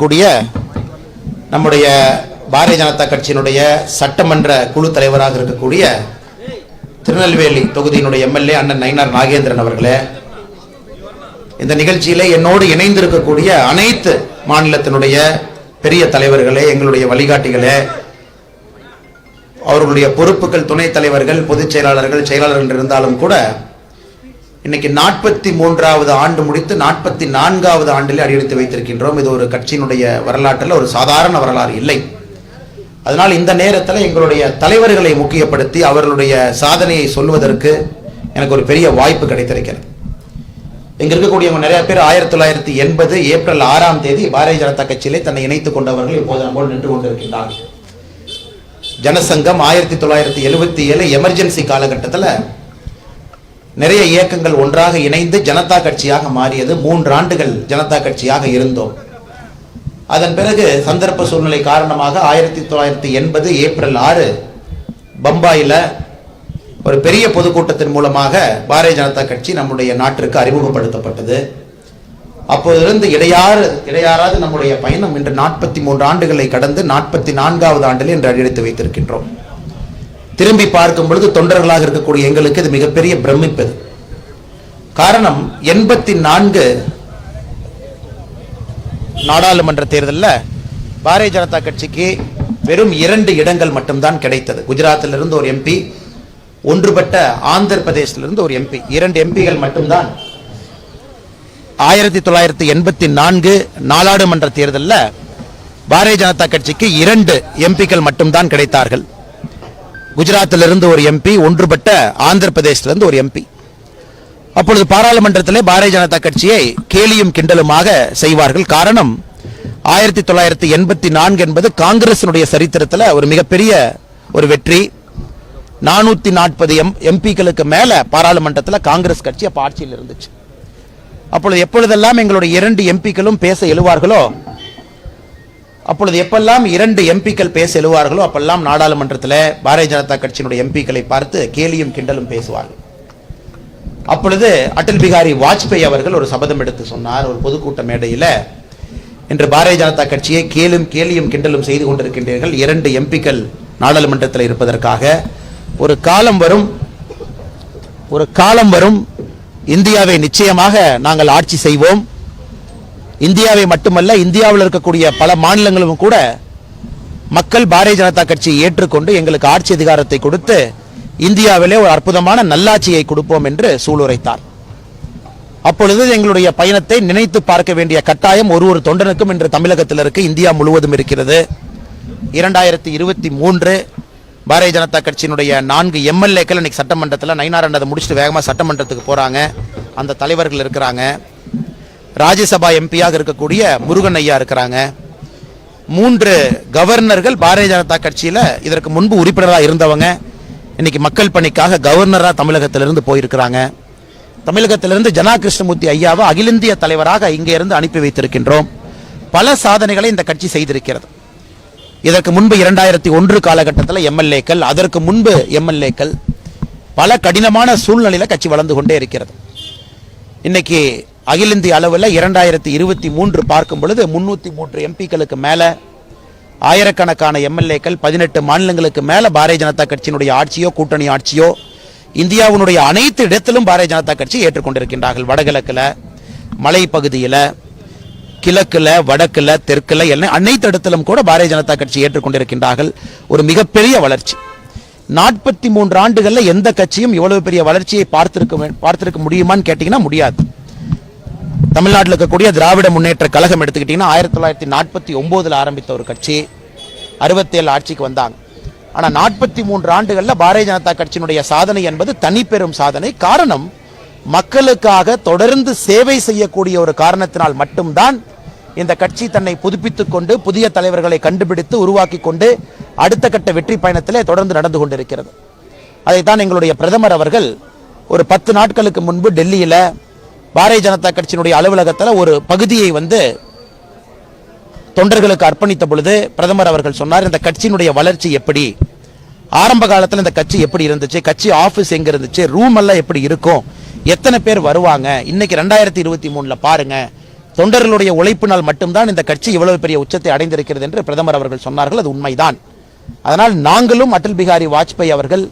இருக்கக்கூடிய நம்முடைய பாரதிய ஜனதா கட்சியினுடைய சட்டமன்ற குழு தலைவராக இருக்கக்கூடிய திருநெல்வேலி தொகுதியினுடைய எம்எல்ஏ அண்ணன் நயினார் நாகேந்திரன் அவர்களே இந்த நிகழ்ச்சியில என்னோடு இணைந்திருக்கக்கூடிய அனைத்து மாநிலத்தினுடைய பெரிய தலைவர்களே எங்களுடைய வழிகாட்டிகளே அவர்களுடைய பொறுப்புகள் துணைத் தலைவர்கள் பொதுச் செயலாளர்கள் செயலாளர்கள் இருந்தாலும் கூட இன்னைக்கு நாற்பத்தி மூன்றாவது ஆண்டு முடித்து நாற்பத்தி நான்காவது ஆண்டிலே அடியெடுத்து வைத்திருக்கின்றோம். இது ஒரு கட்சியினுடைய வரலாற்றில் ஒரு சாதாரண வரலாறு இல்லை. அதனால் இந்த நேரத்தில் எங்களுடைய தலைவர்களை முக்கியப்படுத்தி அவர்களுடைய சாதனையை சொல்வதற்கு எனக்கு ஒரு பெரிய வாய்ப்பு கிடைத்திருக்கிறது. இங்க இருக்கக்கூடியவங்க நிறைய பேர் ஆயிரத்தி தொள்ளாயிரத்தி எண்பது ஏப்ரல் ஆறாம் தேதி பாரதிய ஜனதா கட்சியிலே தன்னை இணைத்துக் கொண்டவர்கள் இப்போது நம்மோடு நின்று கொண்டிருக்கின்றார்கள். ஜனசங்கம் ஆயிரத்தி தொள்ளாயிரத்தி எழுபத்தி ஏழு எமர்ஜென்சி காலகட்டத்தில் நிறைய இயக்கங்கள் ஒன்றாக இணைந்து ஜனதா கட்சியாக மாறியது. மூன்று ஆண்டுகள் ஜனதா கட்சியாக இருந்தோம். அதன் பிறகு சந்தர்ப்ப சூழ்நிலை காரணமாக ஆயிரத்தி தொள்ளாயிரத்தி எண்பது ஏப்ரல் ஆறு பம்பாயில் ஒரு பெரிய பொதுக்கூட்டத்தின் மூலமாக பாரதிய ஜனதா கட்சி நம்முடைய நாட்டிற்கு அறிமுகப்படுத்தப்பட்டது. அப்போதிலிருந்து இடையாறு இடையாறாது நம்முடைய பயணம் இன்று நாற்பத்தி மூன்று ஆண்டுகளை கடந்து நாற்பத்தி நான்காவது ஆண்டில் இன்று அடியெடுத்து வைத்திருக்கின்றோம். திரும்பி பார்க்கும் பொழுது தொண்டர்களாக இருக்கக்கூடிய எங்களுக்கு இது மிகப்பெரிய பிரமிப்பு காரணம் எண்பத்தி நான்கு நாடாளுமன்ற தேர்தலில் பாரதிய ஜனதா கட்சிக்கு வெறும் இரண்டு இடங்கள் மட்டும்தான் கிடைத்தது. குஜராத்தில் இருந்து ஒரு எம்பி ஒன்றுபட்ட ஆந்திர பிரதேசத்திலிருந்து ஒரு எம்பி. இரண்டு எம்பிகள் மட்டும்தான். ஆயிரத்தி தொள்ளாயிரத்தி எண்பத்தி நான்கு நாடாளுமன்ற தேர்தலில் பாரதிய ஜனதா கட்சிக்கு இரண்டு எம்பிக்கள் மட்டும்தான் கிடைத்தார்கள். குஜராத்தில் இருந்து ஒரு எம்பி ஒன்றுபட்ட ஆந்திர பிரதேசத்திலிருந்து ஒரு எம்பி அப்பொழுது பாராளுமன்றத்திலே பாரதிய ஜனதா கட்சியை கேலியும் கிண்டலுமாக செய்வார்கள். காரணம் ஆயிரத்தி தொள்ளாயிரத்தி எண்பத்தி நான்கு என்பது காங்கிரசினுடைய சரித்திரத்தில் ஒரு மிகப்பெரிய ஒரு வெற்றி. நானூற்றி நாற்பது எம் எம்பிக்களுக்கு மேலே பாராளுமன்றத்தில் காங்கிரஸ் கட்சி அப்போ ஆட்சியில் இருந்துச்சு. அப்பொழுது எப்பொழுதெல்லாம் எங்களுடைய இரண்டு எம்பிக்களும் பேச எழுவார்களோ அப்பொழுது எப்பெல்லாம் இரண்டு எம்பிக்கள் பேச எழுவார்களோ அப்பெல்லாம் நாடாளுமன்றத்தில் பாரதிய ஜனதா கட்சியினுடைய எம்பிக்களை பார்த்து கேலியும் கிண்டலும் பேசுவார்கள். அப்பொழுது அடல் பிகாரி வாஜ்பாய் அவர்கள் ஒரு சபதம் எடுத்து சொன்னார். ஒரு பொதுக்கூட்ட மேடையில் இன்று பாரதிய ஜனதா கட்சியை கேலும் கேலியும் கிண்டலும் செய்து கொண்டிருக்கின்றீர்கள். இரண்டு எம்பிக்கள் நாடாளுமன்றத்தில் இருப்பதற்காக. ஒரு காலம் வரும் ஒரு காலம் வரும். இந்தியாவை நிச்சயமாக நாங்கள் ஆட்சி செய்வோம். இந்தியாவை மட்டுமல்ல இந்தியாவில் இருக்கக்கூடிய பல மாநிலங்களும் கூட மக்கள் பாரதிய ஜனதா கட்சியை ஏற்றுக்கொண்டு எங்களுக்கு ஆட்சி அதிகாரத்தை கொடுத்து இந்தியாவிலே ஒரு அற்புதமான நல்லாட்சியை கொடுப்போம் என்று சூளுரைத்தார். அப்பொழுது எங்களுடைய பயணத்தை நினைத்து பார்க்க வேண்டிய கட்டாயம் ஒரு ஒரு தொண்டனுக்கும் இன்று தமிழகத்தில் இருக்கு இந்தியா முழுவதும் இருக்கிறது. இரண்டாயிரத்தி இருபத்தி மூன்று பாரதிய ஜனதா கட்சியினுடைய நான்கு எம்எல்ஏக்கள் இன்னைக்கு சட்டமன்றத்தில் நைனார் அதை முடிச்சுட்டு வேகமாக சட்டமன்றத்துக்கு போகிறாங்க அந்த தலைவர்கள் இருக்கிறாங்க. ராஜ்யசபா எம்பியாக இருக்கக்கூடிய முருகன் ஐயா இருக்கிறாங்க. மூன்று கவர்னர்கள் பாரதிய ஜனதா கட்சியில் இதற்கு முன்பு உறுப்பினராக இருந்தவங்க. இன்னைக்கு மக்கள் பணிக்காக கவர்னராக தமிழகத்திலிருந்து போயிருக்கிறாங்க. தமிழகத்திலிருந்து ஜனா கிருஷ்ணமூர்த்தி ஐயாவை அகில இந்திய தலைவராக இங்கே இருந்து அனுப்பி வைத்திருக்கின்றோம். பல சாதனைகளை இந்த கட்சி செய்திருக்கிறது. இதற்கு முன்பு இரண்டாயிரத்தி ஒன்று காலகட்டத்தில் எம்எல்ஏக்கள் அதற்கு முன்பு எம்எல்ஏக்கள் பல கடினமான சூழ்நிலையில் கட்சி வளர்ந்து கொண்டே இருக்கிறது. இன்னைக்கு அகில இந்திய அளவில் இரண்டாயிரத்தி இருபத்தி மூன்று பார்க்கும் பொழுது முன்னூற்றி மூன்று எம்பிக்களுக்கு மேலே ஆயிரக்கணக்கான எம்எல்ஏக்கள் பதினெட்டு மாநிலங்களுக்கு மேலே பாரதிய ஜனதா கட்சியினுடைய ஆட்சியோ கூட்டணி ஆட்சியோ இந்தியாவினுடைய அனைத்து இடத்திலும் பாரதிய ஜனதா கட்சி ஏற்றுக்கொண்டிருக்கின்றார்கள். வடகிழக்கில் மலைப்பகுதியில் கிழக்கில் வடக்கில் தெற்கில் எல்லாம் அனைத்து இடத்திலும் கூட பாரதிய ஜனதா கட்சி ஏற்றுக்கொண்டிருக்கின்றார்கள். ஒரு மிகப்பெரிய வளர்ச்சி. நாற்பத்தி மூன்று ஆண்டுகளில் எந்த கட்சியும் இவ்வளவு பெரிய வளர்ச்சியை பார்த்திருக்க வே- பார்த்திருக்க முடியுமான்னு கேட்டிங்கன்னா முடியாது. தமிழ்நாட்டில் இருக்கக்கூடிய திராவிட முன்னேற்ற கழகம் எடுத்துக்கிட்டீங்கன்னா ஆயிரத்தி தொள்ளாயிரத்தி நாற்பத்தி ஒம்போதில் ஆரம்பித்த ஒரு கட்சி. அறுபத்தேழு ஆட்சிக்கு வந்தாங்க. ஆனால் நாற்பத்தி மூன்று ஆண்டுகளில் பாரதிய ஜனதா கட்சியினுடைய சாதனை என்பது தனிப்பெரும் சாதனை. காரணம் மக்களுக்காக தொடர்ந்து சேவை செய்யக்கூடிய ஒரு காரணத்தினால் மட்டும்தான் இந்த கட்சி தன்னை புதுப்பித்துக் கொண்டு புதிய தலைவர்களை கண்டுபிடித்து உருவாக்கி கொண்டு அடுத்த கட்ட வெற்றி பயணத்திலே தொடர்ந்து நடந்து கொண்டிருக்கிறது. அதைத்தான் எங்களுடைய பிரதமர் அவர்கள் ஒரு பத்து நாட்களுக்கு முன்பு டெல்லியில பாரதிய ஜனதா கட்சியினுடைய அலுவலகத்தில் ஒரு பகுதியை வந்து தொண்டர்களுக்கு அர்ப்பணித்த பொழுது பிரதமர் அவர்கள் சொன்னார் இந்த கட்சியினுடைய வளர்ச்சி எப்படி? ஆரம்ப காலத்தில் இந்த கட்சி எப்படி இருந்துச்சு? கட்சி ஆஃபீஸ் எங்கே இருந்துச்சு? ரூம் எல்லாம் எப்படி இருக்கும்? எத்தனை பேர் வருவாங்க? இன்னைக்கு ரெண்டாயிரத்தி இருபத்தி மூணில் பாருங்க தொண்டர்களுடைய உழைப்பினால் மட்டும்தான் இந்த கட்சி இவ்வளவு பெரிய உச்சத்தை அடைந்திருக்கிறது என்று பிரதமர் அவர்கள் சொன்னார்கள். அது உண்மைதான். அதனால் நாங்களும் அடல் பிகாரி வாஜ்பாய் அவர்கள்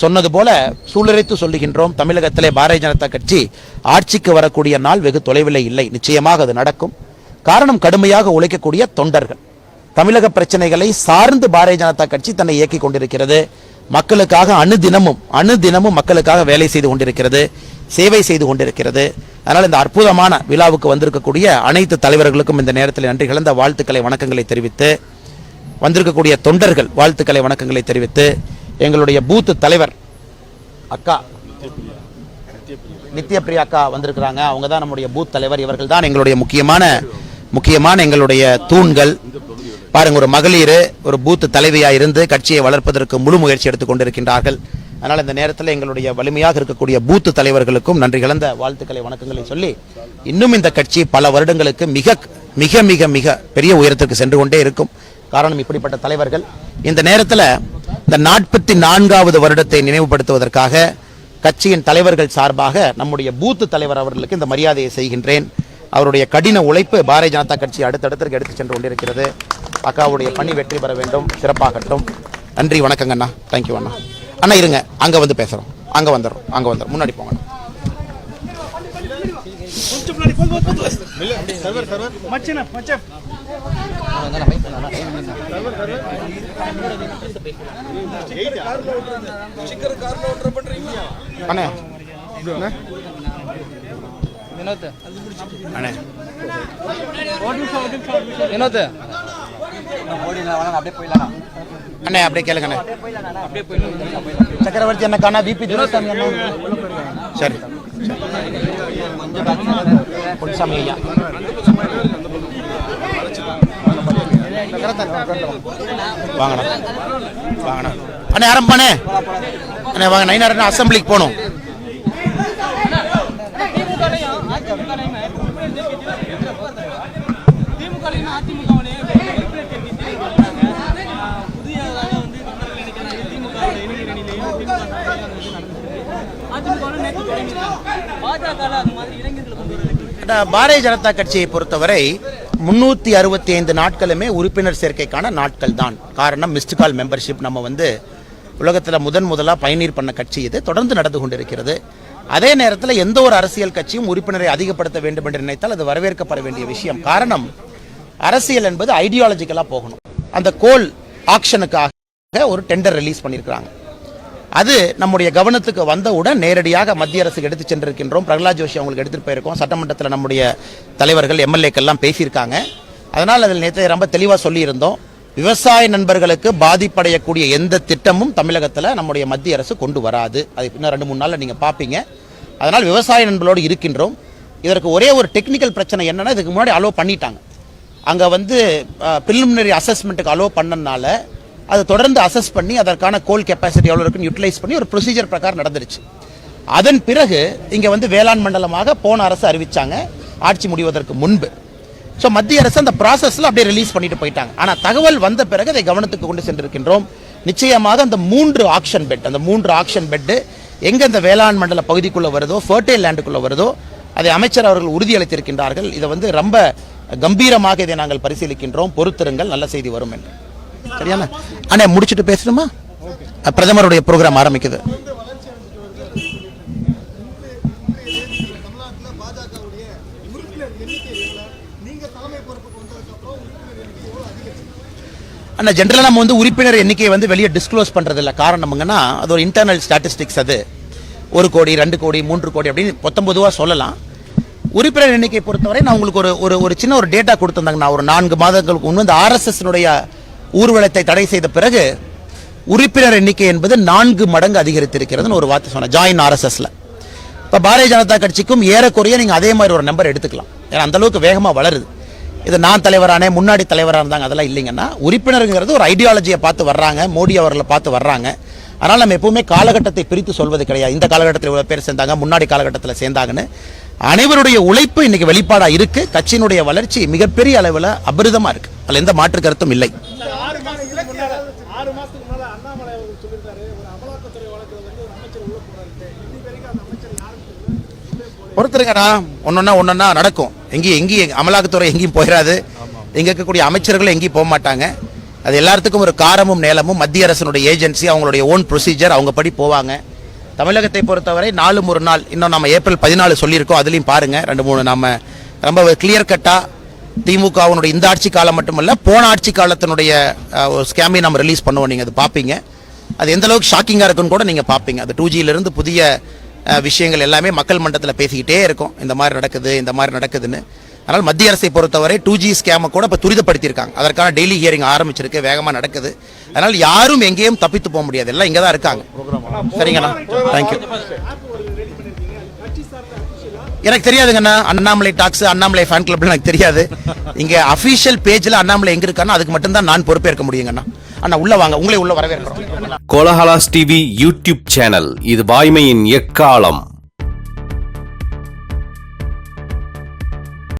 சொன்னது போல சூளுரைத்து சொல்லுகின்றோம் தமிழகத்திலே பாரதிய ஜனதா கட்சி ஆட்சிக்கு வரக்கூடிய நாள் வெகு தொலைவில் இல்லை. நிச்சயமாக அது நடக்கும். காரணம் கடுமையாக உழைக்கக்கூடிய தொண்டர்கள். தமிழக பிரச்சனைகளை சார்ந்து பாரதிய ஜனதா கட்சி தன்னை இயக்கிக் கொண்டிருக்கிறது. மக்களுக்காக அணுதினமும் அணுதினமும் மக்களுக்காக வேலை செய்து கொண்டிருக்கிறது சேவை செய்து கொண்டிருக்கிறது. அதனால் இந்த அற்புதமான விழாவுக்கு வந்திருக்கக்கூடிய அனைத்து தலைவர்களுக்கும் இந்த நேரத்தில் நன்றி கலந்த வாழ்த்துக்களை வணக்கங்களை தெரிவித்து வந்திருக்கக்கூடிய தொண்டர்கள் வாழ்த்துக்களை வணக்கங்களை தெரிவித்து எங்களுடைய பூத்து தலைவர் அக்கா நித்யபிரியா அக்கா வந்திருக்கிறாங்க. அவங்க தான் நம்முடைய பூத் தலைவர். இவர்கள் தான் எங்களுடைய முக்கியமான முக்கியமான எங்களுடைய தூண்கள். பாருங்க ஒரு மகளிர் ஒரு பூத்து தலைவியாக இருந்து கட்சியை வளர்ப்பதற்கு முழு முயற்சி எடுத்துக் கொண்டிருக்கின்றார்கள். அதனால் இந்த நேரத்தில் எங்களுடைய வலிமையாக இருக்கக்கூடிய பூத்து தலைவர்களுக்கும் நன்றி கலந்த வாழ்த்துக்களை வணக்கங்களை சொல்லி இன்னும் இந்த கட்சி பல வருடங்களுக்கு மிக மிக மிக மிக பெரிய உயரத்திற்கு சென்று கொண்டே இருக்கும். காரணம் இப்படிப்பட்ட தலைவர்கள். இந்த நேரத்தில் இந்த நாற்பத்தி நான்காவது வருடத்தை நினைவுபடுத்துவதற்காக கட்சியின் தலைவர்கள் சார்பாக நம்முடைய பூத்து தலைவர் அவர்களுக்கு இந்த மரியாதையை செய்கின்றேன். அவருடைய கடின உழைப்பு பாரதிய ஜனதா கட்சி அடுத்தடுத்திற்கு எடுத்து சென்று கொண்டிருக்கிறது. அக்காவுடைய பணி வெற்றி பெற வேண்டும் சிறப்பாகட்டும். நன்றி வணக்கங்க அண்ணா. தேங்க்யூ அண்ணா. அண்ணா இருங்க. அங்கே வந்து பேசுகிறோம் அங்கே வந்துடுறோம் அங்கே வந்துடுறோம் முன்னாடி போங்க மச்சன மச்ச அண்ணே. வினோத். அண்ணே. வினோத். அண்ணே அப்படியே சக்கரவர்த்தி அண்ணக்கான விபி துரைசாமி அண்ணா சரி. பொன்சாமி ஐயா வாங்கண்ணா. வாங்கண்ணா. அண்ணே ஆரம்பண்ணே அண்ணே வாங்க நைனாரண்ணா அசம்பிளிக்கு போகணும். பாரதிய ஜனதா கட்சியை பொறுத்தவரை முன்னூத்தி அறுபத்தி ஐந்து நாட்களுமே உறுப்பினர் சேர்க்கைக்கான நாட்கள் தான் காரணம் மிஸ்டு கால் மெம்பர்ஷிப் நம்ம வந்து உலகத்தில் முதன் முதலாக பயனீர் பண்ண கட்சி இது. தொடர்ந்து நடந்து கொண்டிருக்கிறது. அதே நேரத்தில் எந்த ஒரு அரசியல் கட்சியும் உறுப்பினரை அதிகப்படுத்த வேண்டும் என்று நினைத்தால் அது வரவேற்கப்பட வேண்டிய விஷயம். காரணம் அரசியல் என்பது ஐடியாலஜிக்கலாக போகணும். அந்த கோல் ஆக்ஷனுக்காக ஒரு டெண்டர் ரிலீஸ் பண்ணியிருக்கிறாங்க அது நம்முடைய கவனத்துக்கு வந்தவுடன் நேரடியாக மத்திய அரசுக்கு எடுத்து சென்றிருக்கின்றோம். பிரகலாத் ஜோஷி அவங்களுக்கு எடுத்துட்டு போயிருக்கோம். சட்டமன்றத்தில் நம்முடைய தலைவர்கள் எம்எல்ஏக்கள்லாம் பேசியிருக்காங்க. அதனால் அதில் நேற்று ரொம்ப தெளிவாக சொல்லியிருந்தோம். விவசாய நண்பர்களுக்கு பாதிப்படையக்கூடிய எந்த திட்டமும் தமிழகத்தில் நம்முடைய மத்திய அரசு கொண்டு வராது. அது இன்னும் ரெண்டு மூணு நாளில் நீங்கள் பார்ப்பீங்க அதனால் விவசாய நண்பர்களோடு இருக்கின்றோம். இதற்கு ஒரே ஒரு டெக்னிக்கல் பிரச்சனை என்னென்னா இதுக்கு முன்னாடி அலோவ் பண்ணிட்டாங்க. அங்கே வந்து ப்ரிலிமினரி அசஸ்மெண்ட்டுக்கு அலோவ் பண்ணனால அதை தொடர்ந்து அசஸ் பண்ணி அதற்கான கோல் கெப்பாசிட்டி எவ்வளோ இருக்குன்னு யூட்டிலைஸ் பண்ணி ஒரு ப்ரொசீஜர் பிரகாரம் நடந்துருச்சு. அதன் பிறகு இங்கே வந்து வேளாண் மண்டலமாக போன அரசு அறிவித்தாங்க ஆட்சி முடிவதற்கு முன்பு. ஸோ மத்திய அரசு அந்த ப்ராசஸில் அப்படியே ரிலீஸ் பண்ணிட்டு போயிட்டாங்க. ஆனால் தகவல் வந்த பிறகு அதை கவனத்துக்கு கொண்டு சென்றிருக்கின்றோம். நிச்சயமாக அந்த மூன்று ஆக்ஷன் பெட் அந்த மூன்று ஆக்ஷன் பெட்டு எங்கே இந்த வேளாண் மண்டல பகுதிக்குள்ளே வருதோ ஃபர்டைல் லேண்டுக்குள்ளே வருதோ அதை அமைச்சர் அவர்கள் உறுதியளித்திருக்கின்றார்கள். இதை வந்து ரொம்ப கம்பீரமாக இதை நாங்கள் பரிசீலிக்கின்றோம். பொறுத்திருங்கள். நல்ல செய்தி வரும் என்று. சரியான அண்ணே முடிச்சுட்டு பேசணுமா? பிரதமருடைய ப்ரோக்ராம் ஆரம்பிக்குது. அண்ணா ஜென்ரலாக நம்ம வந்து உறுப்பினர் எண்ணிக்கையை வந்து வெளியே டிஸ்க்ளோஸ் பண்ணுறதில்ல இல்லை காரணம்ங்கன்னா அது ஒரு இன்டர்னல் ஸ்டாட்டிஸ்டிக்ஸ் அது. ஒரு கோடி ரெண்டு கோடி மூன்று கோடி அப்படின்னு பத்தொன்பதுவா சொல்லலாம். உறுப்பினர் எண்ணிக்கை பொறுத்தவரை நான் உங்களுக்கு ஒரு ஒரு ஒரு சின்ன ஒரு டேட்டா கொடுத்துருந்தாங்க நான் ஒரு நான்கு மாதங்களுக்கு முன்பு இந்த ஆர்எஸ்எஸ்னுடைய ஊர்வலத்தை தடை செய்த பிறகு உறுப்பினர் எண்ணிக்கை என்பது நான்கு மடங்கு அதிகரித்திருக்கிறதுன்னு ஒரு வார்த்தை சொன்னேன் ஜாயின் ஆர்எஸ்எஸ்ல இப்போ பாரதிய ஜனதா கட்சிக்கும் ஏறக்குறைய நீங்கள் அதே மாதிரி ஒரு நம்பர் எடுத்துக்கலாம். ஏன்னா அந்த அளவுக்கு வேகமாக வளருது. இது நான் தலைவரானே முன்னாடி தலைவராக இருந்தாங்க அதெல்லாம் இல்லைங்கன்னா உறுப்பினருங்கிறது ஒரு ஐடியாலஜியை பார்த்து வர்றாங்க மோடி அவர்களை பார்த்து வர்றாங்க. அதனால் நம்ம எப்பவுமே காலகட்டத்தை பிரித்து சொல்வது கிடையாது. இந்த காலகட்டத்தில் இவ்வளோ பேர் சேர்ந்தாங்க முன்னாடி காலகட்டத்தில் சேர்ந்தாங்கன்னு. அனைவருடைய உழைப்பு இன்னைக்கு வெளிப்பாடாக இருக்குது கட்சியினுடைய வளர்ச்சி மிகப்பெரிய அளவில் அபரிதமாக இருக்குது அதில் எந்த மாற்று கருத்தும் இல்லை. ஒருத்தருங்கண்ணா ஒன்னொன்னா ஒன்னொன்னா நடக்கும். எங்கேயும் எங்கேயும் அமலாக்கத்துறை எங்கேயும் போயிடாது இங்கே இருக்கக்கூடிய அமைச்சர்களும் எங்கேயும் போக மாட்டாங்க. அது எல்லாத்துக்கும் ஒரு காரமும் நேலமும். மத்திய அரசனுடைய ஏஜென்சி அவங்களுடைய ஓன் ப்ரொசீஜர் அவங்க படி போவாங்க. தமிழகத்தை பொறுத்தவரை நாலு ஒரு நாள் இன்னும் நம்ம ஏப்ரல் பதினாலு சொல்லியிருக்கோம். அதுலேயும் பாருங்கள் ரெண்டு மூணு நம்ம ரொம்ப கிளியர் கட்டாக திமுகவினுடைய இந்த ஆட்சி காலம் மட்டுமல்ல போன ஆட்சி காலத்தினுடைய ஒரு ஸ்கேமை நம்ம ரிலீஸ் பண்ணுவோம். நீங்க அது பார்ப்பீங்க அது எந்த அளவுக்கு ஷாக்கிங்கா இருக்குன்னு கூட நீங்க பார்ப்பீங்க அது டூ இருந்து புதிய விஷயங்கள் எல்லாமே மக்கள் மன்றத்தில் பேசிக்கிட்டே இருக்கும். இந்த மாதிரி நடக்குது இந்த மாதிரி நடக்குதுன்னு. அதனால் மத்திய அரசை பொறுத்தவரை டூ ஜி ஸ்கேமை கூட இப்போ துரிதப்படுத்தியிருக்காங்க. அதற்கான டெய்லி ஹியரிங் ஆரம்பிச்சிருக்கு வேகமாக நடக்குது. அதனால் யாரும் எங்கேயும் தப்பித்து போக முடியாது. எல்லாம் இங்கே தான் இருக்காங்க சரிங்கண்ணா தேங்க்யூ எனக்கு தெரியாதுங்கண்ணா. Annamalai talks Annamalai fan club எனக்கு தெரியாது. இங்கே அஃபீஷியல் பேஜ்ல அண்ணாமலை எங்க இருக்கானோ அதுக்கு மட்டும்தான் நான் பொறுப்பேற்க முடியுங்கண்ணா. அண்ணா உள்ள வாங்க. உங்களே உள்ள வரவேற்கிறோம். Kolahalas TV YouTube channel. இது வாய்மையின் எக்காலம்.